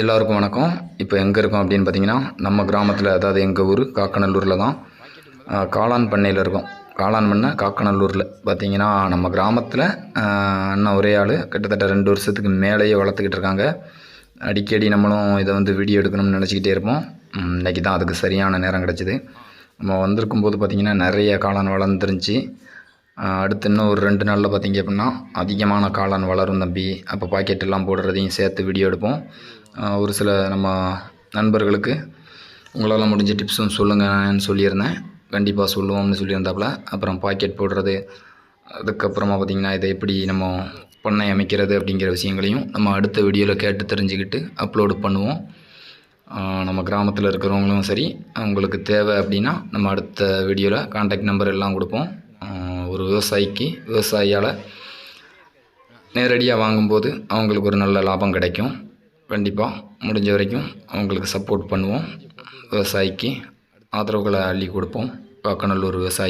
எல்லாருக்கும் வணக்கம். இப்போ எங்கே இருக்கோம் அப்படின்னு பார்த்தீங்கன்னா நம்ம கிராமத்தில் அதாவது எங்கள் ஊர் காக்கநல்லூரில் தான் காளான் பண்ணையில் இருக்கோம். காளான் பண்ணை காக்கநல்லூரில். பார்த்தீங்கன்னா நம்ம கிராமத்தில் அண்ணன் ஒரே ஆள். கிட்டத்தட்ட ரெண்டு வருஷத்துக்கு மேலேயே வளர்த்துக்கிட்டு இருக்காங்க. அடிக்கடி நம்மளும் இதை வந்து வீடியோ எடுக்கணும்னு நினச்சிக்கிட்டே இருப்போம். இன்றைக்கி இன்னைக்கு தான் அதுக்கு சரியான நேரம் கிடச்சிது. நம்ம வந்திருக்கும் போது பார்த்திங்கன்னா நிறைய காளான் வளர்ந்துருந்துச்சி. அடுத்து இன்னும் ஒரு ரெண்டு நாளில் பார்த்தீங்க அப்படின்னா அதிகமான காளான் வளரும் தம்பி. அப்போ பாக்கெட் எல்லாம் போடுறதையும் சேர்த்து வீடியோ எடுப்போம். ஒரு சில நம்ம நண்பர்களுக்கு உங்களால் முடிஞ்ச டிப்ஸும் சொல்லுங்கன்னு சொல்லியிருந்தேன். கண்டிப்பாக சொல்லுவோம்னு சொல்லியிருந்தாப்புல. அப்புறம் பாக்கெட் போடுறது அதுக்கப்புறமா பார்த்திங்கன்னா இதை எப்படி நம்ம பண்ணை அமைக்கிறது அப்படிங்கிற விஷயங்களையும் நம்ம அடுத்த வீடியோவில் கேட்டு தெரிஞ்சுக்கிட்டு அப்லோடு பண்ணுவோம். நம்ம கிராமத்தில் இருக்கிறவங்களும் சரி அவங்களுக்கு தேவை அப்படின்னா நம்ம அடுத்த வீடியோவில் காண்டாக்ட் நம்பர் எல்லாம் கொடுப்போம். ஒரு விவசாயிக்கு விவசாயியால் நேரடியாக வாங்கும்போது அவங்களுக்கு ஒரு நல்ல லாபம் கிடைக்கும். கண்டிப்பாக முடிஞ்ச வரைக்கும் அவங்களுக்கு சப்போர்ட் பண்ணுவோம். விவசாயிக்கு ஆதரவுகளை அள்ளி கொடுப்போம். காக்கநல்லூர் விவசாயி